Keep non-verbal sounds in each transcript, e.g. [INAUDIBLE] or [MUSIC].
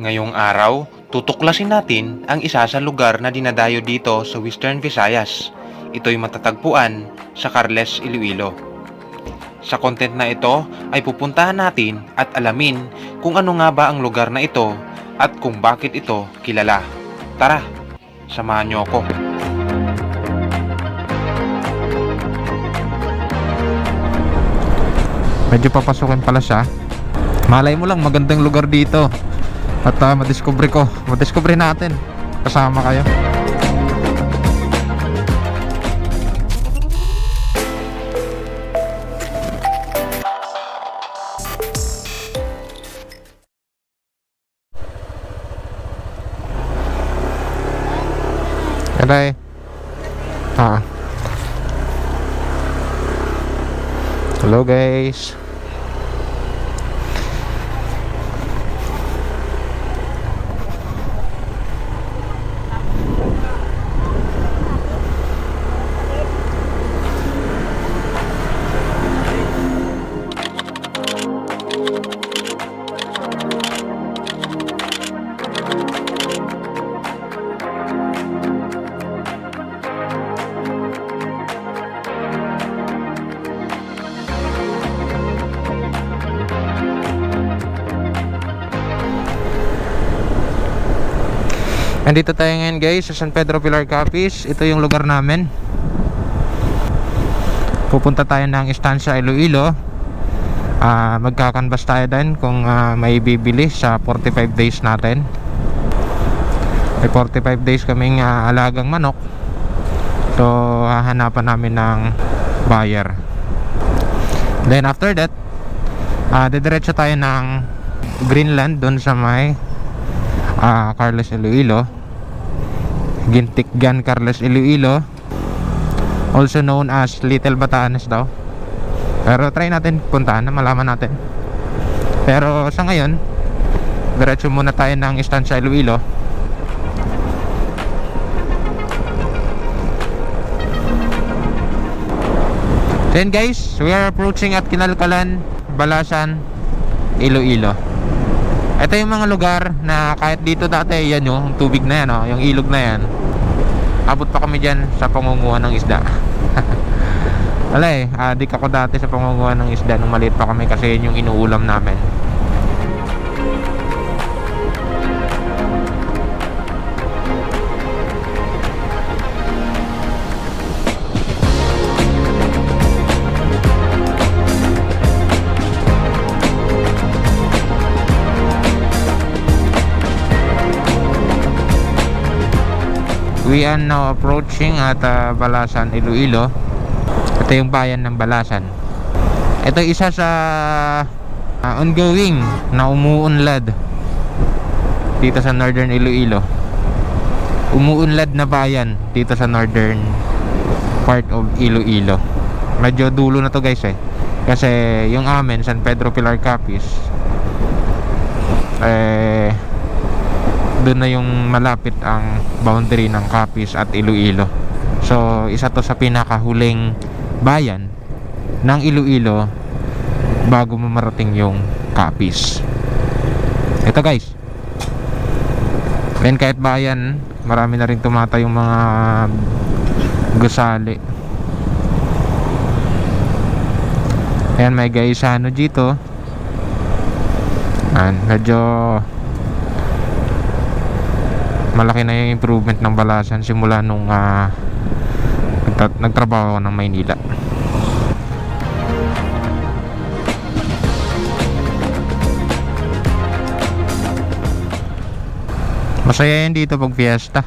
Ngayong araw, tutuklasin natin ang isa sa lugar na dinadayo dito sa Western Visayas. Ito'y matatagpuan sa Carles, Iloilo. Sa content na ito ay pupuntahan natin at alamin kung ano nga ba ang lugar na ito at kung bakit ito kilala. Tara, samahan niyo ako. Medyo papasukin pala siya. Malay mo lang magandang lugar dito. At uh, madiscover ko, madiscover natin. Kasama kayo. Aday. Ah. Hello guys. Andito tayo ngayon guys sa San Pedro Pilar Capiz. Ito yung lugar namin. Pupunta tayo ng Estancia Iloilo. Ah, magkakanvas tayo din kung ah, may bibili sa 45 days natin. May 45 days kaming ah, alagang manok. So, hahanapan namin ng buyer. Then after that, ah didiretso tayo ng Greenland doon sa may ah Carlos Iloilo. Gintikgan Carlos Iloilo. Also known as Little Batanes daw. Pero try natin puntahan na malaman natin. Pero sa ngayon diretso muna tayo ng Estancia Iloilo. Then guys, we are approaching at Kinalkalan, Balasan, Iloilo. Ito yung mga lugar na kahit dito dati, yan yung tubig na yan, oh, yung ilog na yan. Abot pa kami dyan sa pangunguha ng isda. [LAUGHS] Wala eh, adik ako dati sa pangunguha ng isda nung maliit pa kami kasi yun yung inuulam namin. We are now approaching at uh, Balasan, Iloilo. Ito yung bayan ng Balasan. Ito isa sa uh, ongoing na umuunlad dito sa Northern Iloilo. Umuunlad na bayan dito sa northern part of Iloilo. Medyo dulo na to guys eh. Kasi yung amin, San Pedro Pilar Capiz, eh, doon na yung malapit ang boundary ng Capiz at Iloilo. So, isa to sa pinakahuling bayan ng Iloilo bago mamarating yung Capiz. Ito guys. Then kahit bayan, marami na rin tumata yung mga gusali. Ayan, may gaisano dito. Ayan, medyo malaki na yung improvement ng Balasan simula nung nagta- nagtrabaho ako ng Maynila. Masaya yan dito pag fiesta.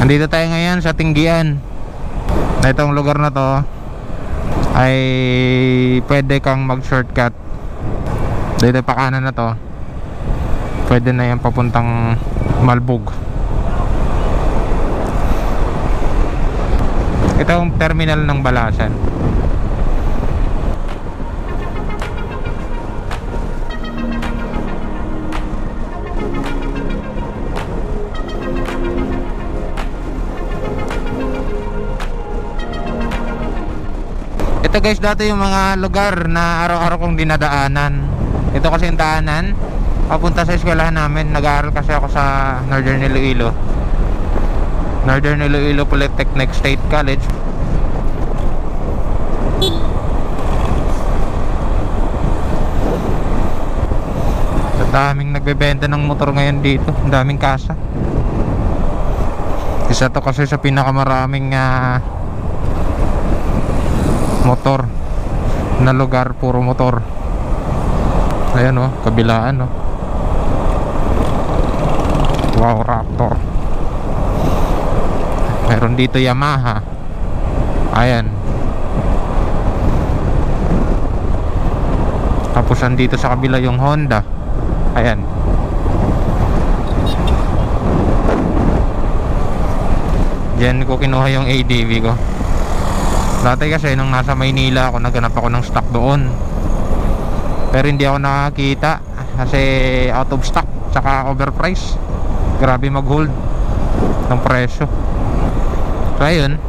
Andito tayo ngayon sa Tinggian. Na itong lugar na to ay pwede kang mag shortcut dito pa kanan na to. Pwede na yan papuntang Malbog ito ang terminal ng Balasan Ito guys, dati yung mga lugar na araw-araw kong dinadaanan. Ito kasi yung daanan. Papunta sa eskwelahan namin. Nag-aaral kasi ako sa Northern Iloilo. Northern Iloilo Polytechnic State College. Ang daming nagbebenta ng motor ngayon dito. Ang daming kasa. Isa to kasi sa pinakamaraming ah, motor. Na lugar puro motor. Ayan o kabilaan o wow raptor. Meron dito Yamaha. Ayan. Tapos andito sa kabila yung Honda. Ayan. Diyan ko kinuha yung ADV ko Dati kasi nung nasa Maynila ako naghanap ako ng stock doon. Pero hindi ako nakakita kasi out of stock tsaka overprice. Grabe mag-hold ng presyo. So ayun,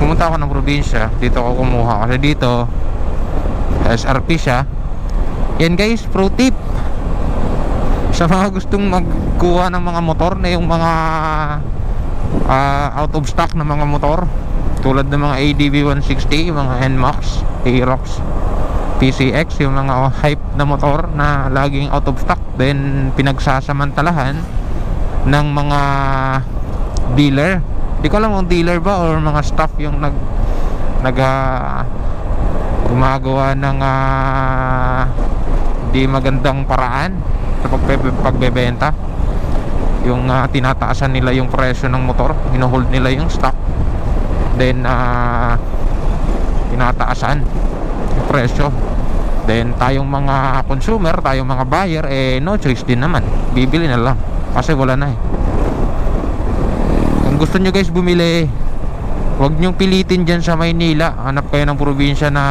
pumunta ako ng probinsya, dito ako kumuha kasi dito SRP siya. Yan guys, pro tip. Sa mga gustong magkuha ng mga motor na yung mga ah, out of stock na mga motor tulad ng mga ADV 160, yung mga NMAX, Aerox, PCX, yung mga hype na motor na laging out of stock then pinagsasamantalahan ng mga dealer. Di ko alam kung dealer ba or mga staff yung nag nag ah, gumagawa ng ah, di magandang paraan sa pagbe- pagbebenta yung ah, tinataasan nila yung presyo ng motor, hinuhold nila yung stock then ah tinataasan yung presyo. Then tayong mga consumer tayong mga buyer eh no choice din naman. Bibili na lang. Kasi wala na eh. Kung gusto nyo guys bumili huwag nyong pilitin dyan sa Maynila. Hanap kayo ng probinsya na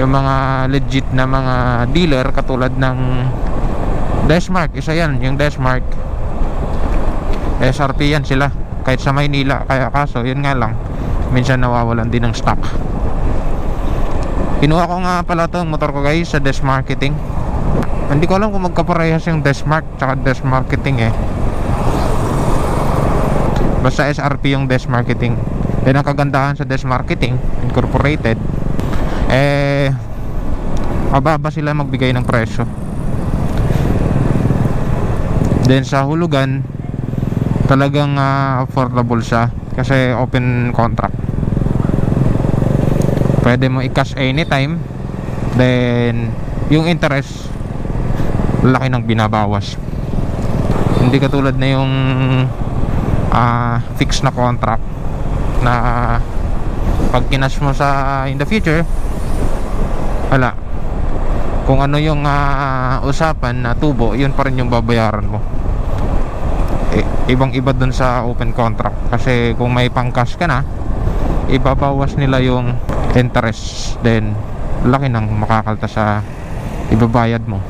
yung mga legit na mga dealer katulad ng Desmark isa yan yung Desmark SRP yan sila kahit sa Maynila kaya kaso yun nga lang minsan nawawalan din ng stock. Kinuha ko nga pala to motor ko guys sa Des Marketing. Hindi ko alam kung magkaparehas yung Desmark tsaka Des Marketing eh. Basta SRP yung Des Marketing. Then ang kagandahan sa Des Marketing Incorporated. Eh mababa sila magbigay ng presyo. Then sa hulugan talagang ah, affordable siya kasi open contract. Pwede mo i-cash anytime then yung interest laki ng binabawas. Hindi katulad na yung ah, fixed na contract na pag kinash mo sa in the future wala. Kung ano yung ah, usapan na tubo yun pa rin yung babayaran mo ibang iba dun sa open contract. Kasi kung may pang cash ka na ibabawas nila yung interest then laki ng makakalta sa ibabayad mo.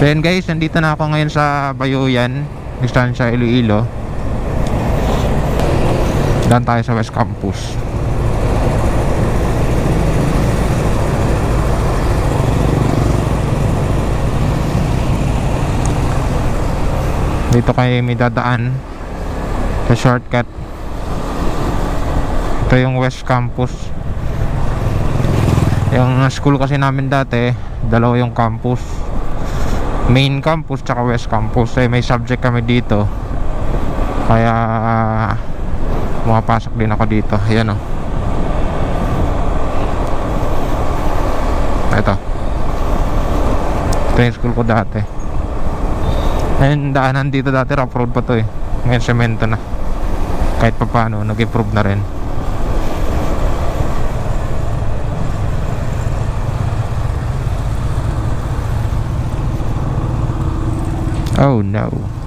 So yun guys nandito na ako ngayon sa Bayuyan distansya Iloilo. Daan tayo sa West Campus dito kayo may dadaan. Sa shortcut. Ito yung West Campus. Yung school kasi namin dati dalawa yung campus. Main campus tsaka West Campus. Eh may subject kami dito. Kaya ah, pumapasok din ako dito. Ayan o ito. Ito yung school ko dati Ayun, daanan dito dati rough road pa to eh. Ngayon semento na. Kahit pa paano, nag-improve na rin. Oh no.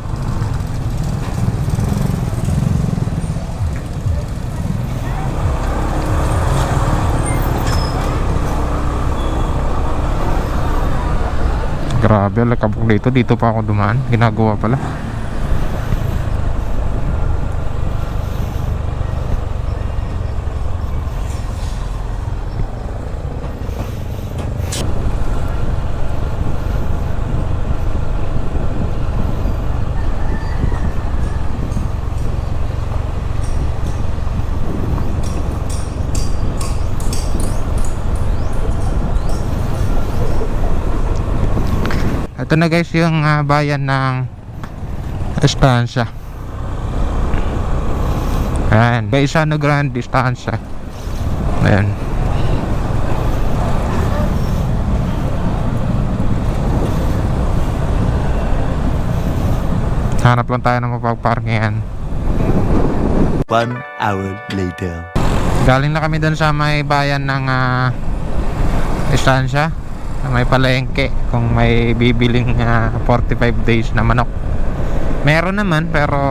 Grabe, lakabog dito. Dito pa ako dumaan. Ginagawa pala. Ito na guys yung ah, bayan ng Estancia. Ayan, Gaisano Grande Estancia. Ayan. Hanap lang tayo ng mapagparkingan. One hour later. Galing na kami doon sa may bayan ng ah, Estancia. May palengke kung may bibiling ah, 45 days na manok. Meron naman pero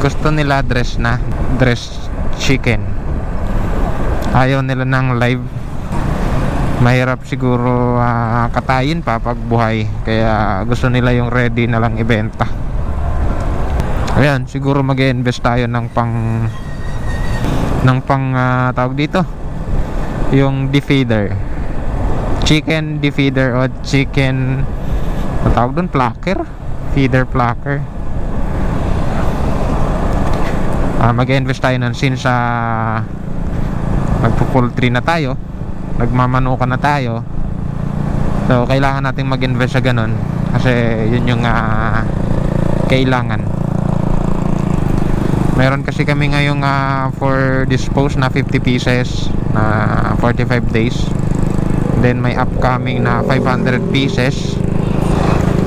gusto nila dress na dress chicken. Ayaw nila ng live. Mahirap siguro ah, katayin pa pag buhay. Kaya gusto nila yung ready na lang ibenta. Ayan, siguro mag-invest tayo ng pang ng pang ah, tawag dito yung defeeder chicken defeeder o chicken tawag doon plucker feeder plucker Ah, mag-invest tayo nun since uh, magpo-poultry na tayo. Nagmamanukan na tayo. So kailangan nating mag-invest sa ganun. Kasi yun yung ah, kailangan. Meron kasi kami ngayong ah, for dispose na 50 pieces na 45 days. Then may upcoming na 500 pieces.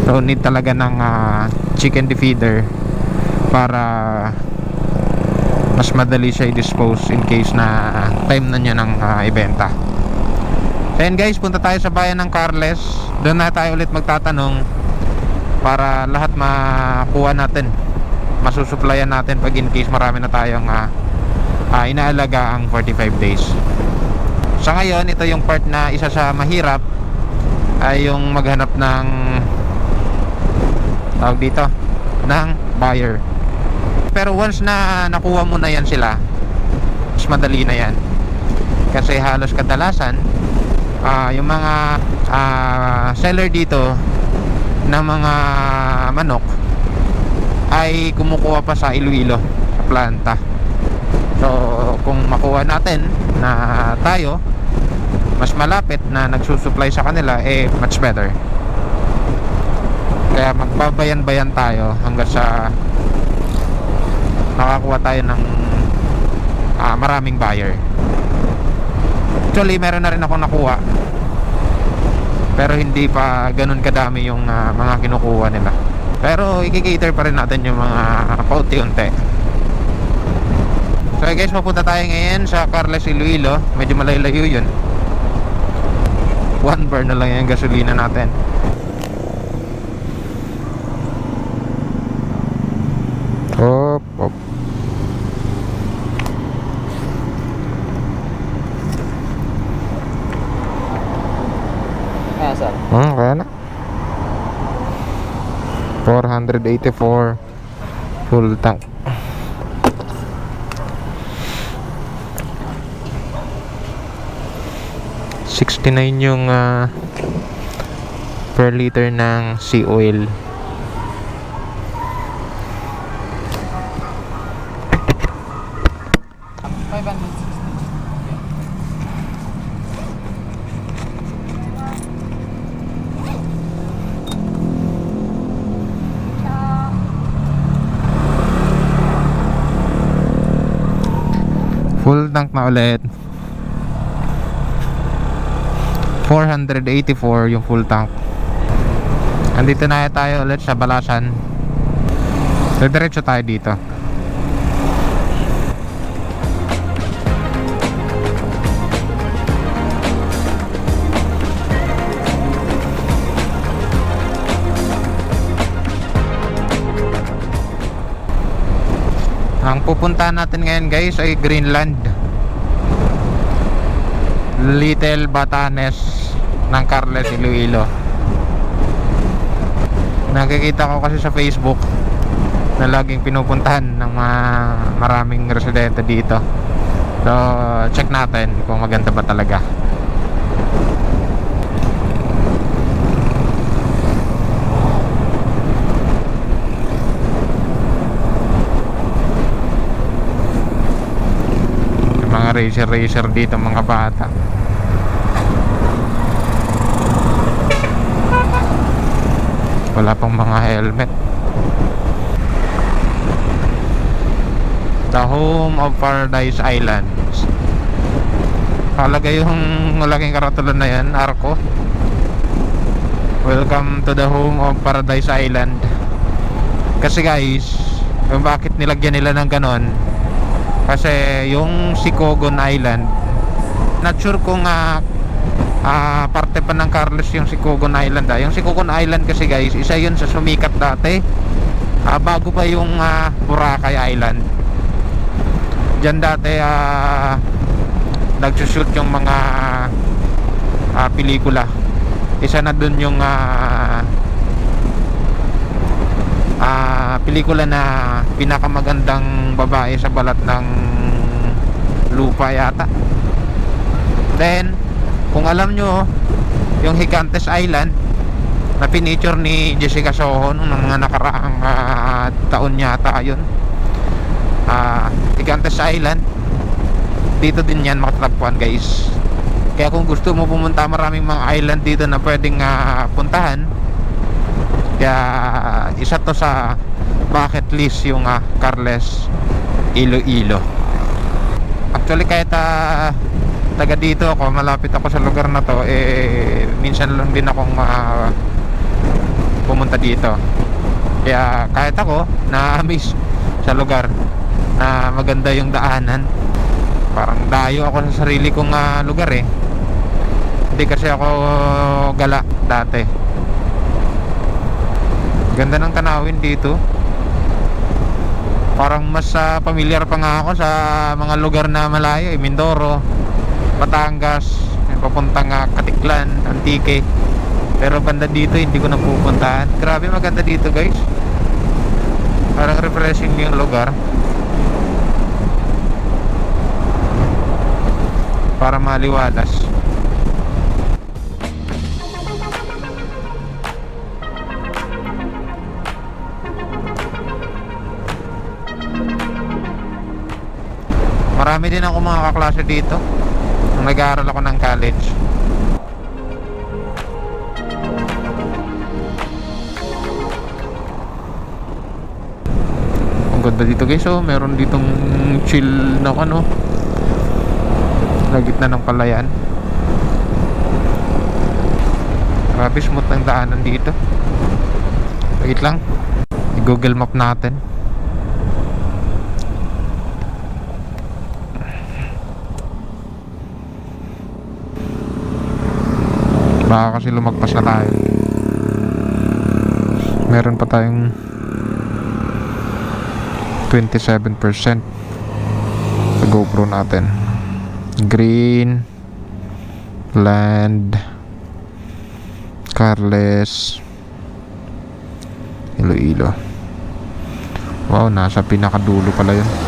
So need talaga ng ah, chicken defeeder para mas madali siya i-dispose in case na time na niya ng ah, ibenta. Then guys, punta tayo sa bayan ng Carles. Doon na tayo ulit magtatanong para lahat makuha natin masusuplayan natin pag in case marami na tayong uh, inaalaga ang 45 days sa ngayon ito yung part na isa sa mahirap ay yung maghanap ng tawag dito ng buyer. Pero once na nakuha mo na yan sila mas madali na yan. Kasi halos kadalasan ah, yung mga ah, seller dito ng mga manok ay kumukuha pa sa Iloilo sa planta. So kung makuha natin na tayo mas malapit na nagsusupply sa kanila eh much better. Kaya magbabayan-bayan tayo hanggang sa nakakuha tayo ng ah, maraming buyer. Actually meron na rin ako nakuha. Pero hindi pa ganun kadami yung ah, mga kinukuha nila. Pero ikikater pa rin natin yung mga paunti-unti So guys, mapunta tayo ngayon sa Carles Iloilo. Medyo malayo yun. One bar na lang yung gasolina natin. Hop, hop. Kaya sir, Hmm, kaya na. 484 Full tank $69 yung ah, per liter ng sea oil. Full tank na ulit 484 yung full tank. Andito na tayo ulit sa Balasan. Diretso tayo dito. Ang pupuntahan natin ngayon guys ay Greenland Little Batanes ng Carles Iloilo. Nakikita ko kasi sa Facebook na laging pinupuntahan ng mga maraming residente dito. So check natin kung maganda ba talaga racer racer dito mga bata Wala pang mga helmet. The home of Paradise Islands. Halaga yung malaking karatulan na yan, Arco. Welcome to the home of Paradise Island. Kasi guys, kung bakit nilagyan nila ng ganon? Kasi yung Sikogon Island, not sure kung ah, ah, parte pa ng Carlos yung Sikogon Island ah. Yung Sikogon Island kasi guys, isa yun sa sumikat dati. Ah, bago pa yung ah, Boracay Island. Diyan dati ah nagsushoot yung mga ah, pelikula. Isa na dun yung ah, pelikula na pinakamagandang babae sa balat ng lupa yata. Then, kung alam nyo, yung Higantes Island na pinicture ni Jessica Soho nung mga nakaraang ah, taon yata yun. Ah, Higantes Island dito din yan matatagpuan guys kaya kung gusto mo pumunta maraming mga island dito na pwedeng ah, puntahan kaya isa to sa bucket list yung ah, Carles Iloilo? Actually kahit ah, taga dito ako malapit ako sa lugar na to eh minsan lang din akong ah, pumunta dito. Kaya kahit ako na-miss sa lugar na maganda yung daanan. Parang dayo ako sa sarili kong ah, lugar eh. Hindi kasi ako gala dati. Ganda ng tanawin dito parang mas ah, pamilyar pa nga ako sa mga lugar na malayo eh, Mindoro Batangas papuntang ah, Katiklan Antique. Pero banda dito hindi ko napupuntahan. Grabe maganda dito guys. Parang refreshing yung lugar. Para maliwalas marami din ako mga kaklase dito. Nung nag-aaral ako ng college. Ang ganda dito guys oh. Meron ditong chill na ano sa gitna ng palayan. Grabe smooth ng daanan dito. Wait lang. I-google map natin baka kasi lumagpas na tayo. Meron pa tayong 27% sa GoPro natin. Green Land Carles Iloilo. Wow, nasa pinakadulo pala yun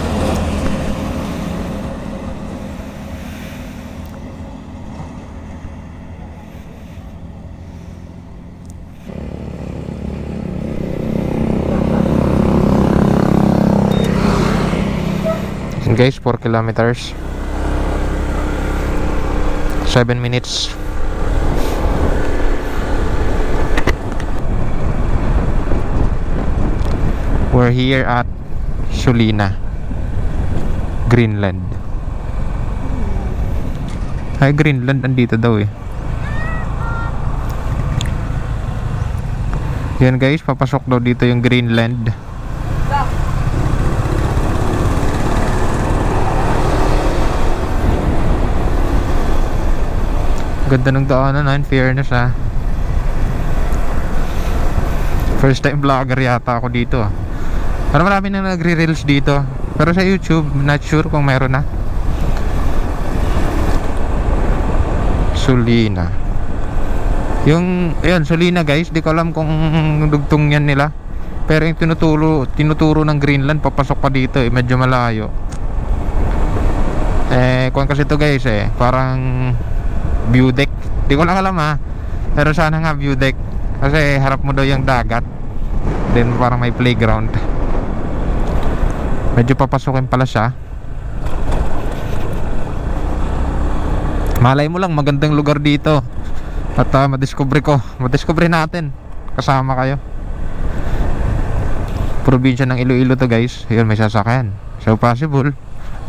guys, 4 kilometers. 7 minutes. We're here at Sulina Greenland. Ay Greenland andito daw eh. Yan guys, papasok daw dito yung Greenland Ganda ng daanan ha, in fairness ha. First time vlogger yata ako dito ah. Pero marami na nagre-reels dito. Pero sa YouTube, not sure kung meron na. Sulina. Yung, ayun, Sulina guys, di ko alam kung dugtong yan nila. Pero yung tinuturo, tinuturo ng Greenland, papasok pa dito eh, medyo malayo. Eh, kung kasi to guys eh, parang view deck. Di ko lang alam ha. Pero sana nga view deck. Kasi harap mo daw yung dagat. Then parang may playground. Medyo papasukin pala siya. Malay mo lang magandang lugar dito. At uh, madiscover ko. Madiscover natin. Kasama kayo. probinsya ng Iloilo to guys. Yun, may sasakyan. So possible,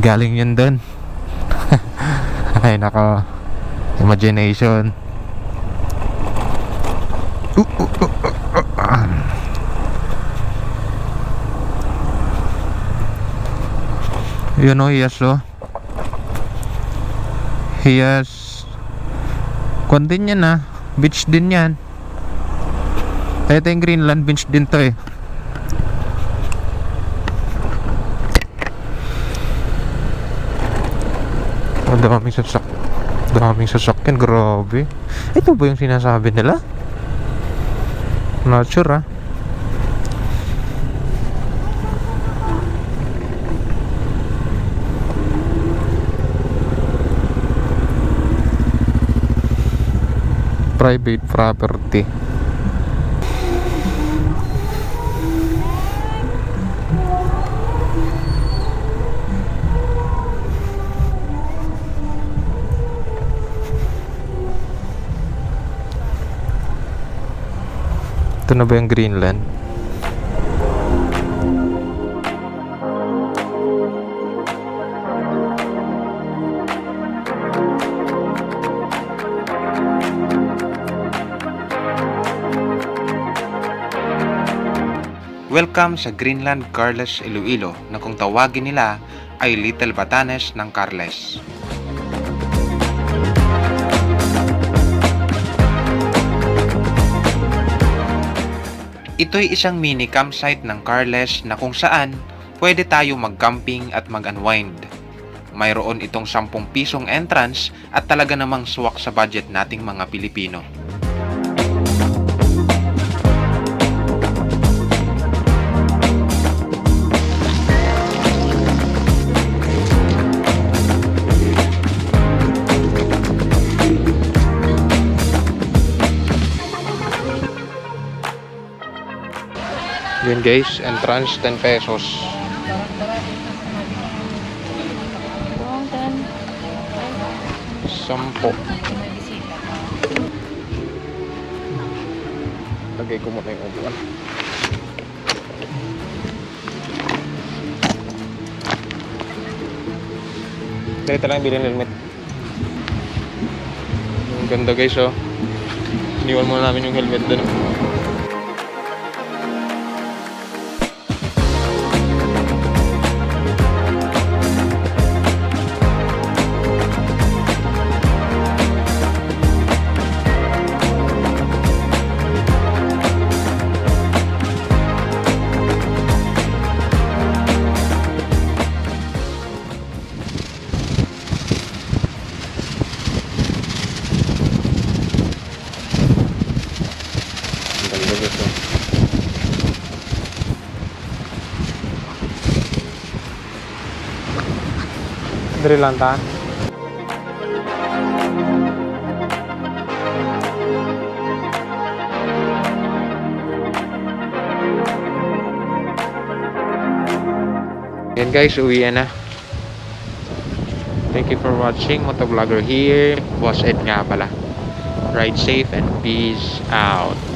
galing yun dun. [LAUGHS] Ay nako, imagination. Uh, uh, uh, uh. Yun o, yes o. Yes. Kwan din yan ah. Beach din yan. Ito yung Greenland beach din to eh. Ang daming sasak daming sasakyan, grabe. Ito ba yung sinasabi nila? Not sure ah. Private property. Ito na ba yung Greenland? Welcome sa Greenland Carles Iloilo na kung tawagin nila ay Little Batanes ng Carles. Ito'y isang mini campsite ng Carles na kung saan pwede tayo mag-camping at mag-unwind. Mayroon itong 10 pisong entrance at talaga namang suwak sa budget nating mga Pilipino. Yun guys, entrance 10 pesos. Sampo. Lagay ko muna yung upuan. Dito lang bilhin helmet. Ang ganda guys oh. Iniwan muna namin yung helmet dun. Dali lang ta. Yan guys, uwi na. Thank you for watching. Motovlogger here. Boss Ed nga pala. Ride safe and peace out.